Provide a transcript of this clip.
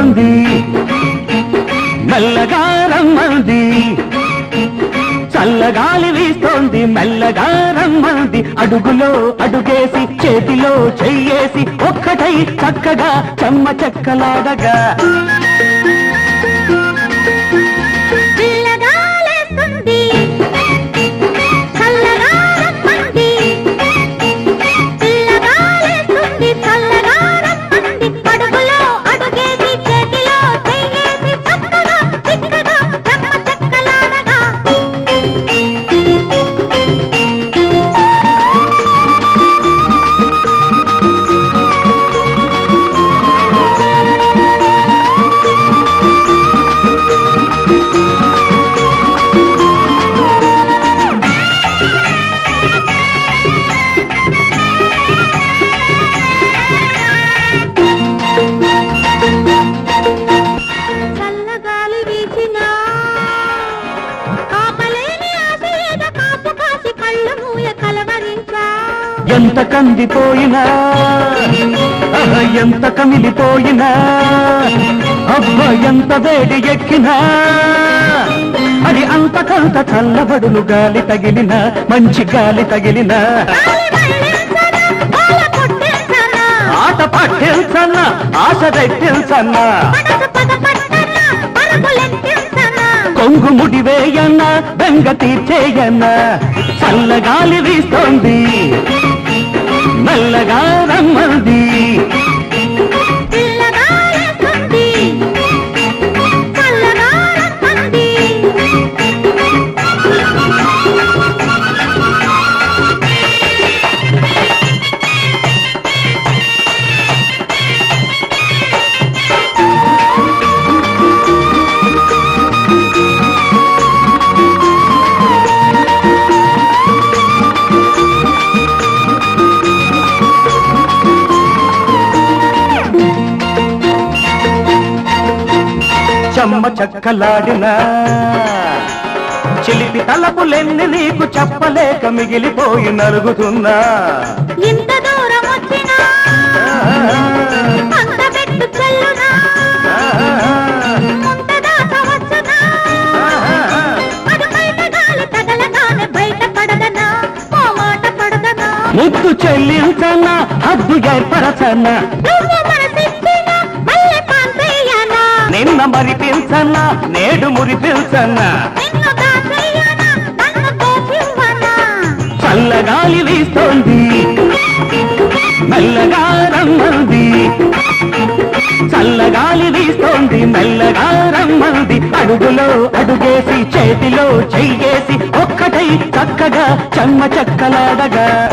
ఉంది మెల్లగా రమ్మంది. చల్లగాలి వీస్తోంది మెల్లగా రమ్మంది. అడుగులో అడుగేసి చేతిలో చెయ్యేసి ఒక్కటై చక్కగా చెమ్మ చెక్కలాడగా ఎంత కందిపోయినా ఎంత కమిలిపోయినా అబ్బ ఎంత వేడి ఎక్కినా అది అంతకంత చల్లబడులు గాలి తగిలిన మంచి గాలి తగిలిన. ఆట పట్టించన్నా ఆశ రెట్టించన్నా కొంగు ముడివేయన్నా బెంగ తీర్చేయన్నా చల్లగాలి వీస్తోంది. నల్లగా రమ్మంది. చెమ్మ చక్కలాడిన. చిలిపి తలపులెన్ని నీకు చెప్పలేక మిగిలిపోయి నలుగుతున్నా. ఇంత దూరం వచ్చినా? అంత పెట్టు చెల్లునా? ముంత మరిపించన్నా నేడు మురిపించన్నా. చల్లగాలి వీస్తోంది. మెల్లగా రమ్మంది. చల్లగాలి వీస్తోంది మెల్లగా రమ్మంది. అడుగులో అడుగేసి చేతిలో చెయ్యేసి ఒక్కటై చక్కగా చెమ్మ చెక్కలాడగా.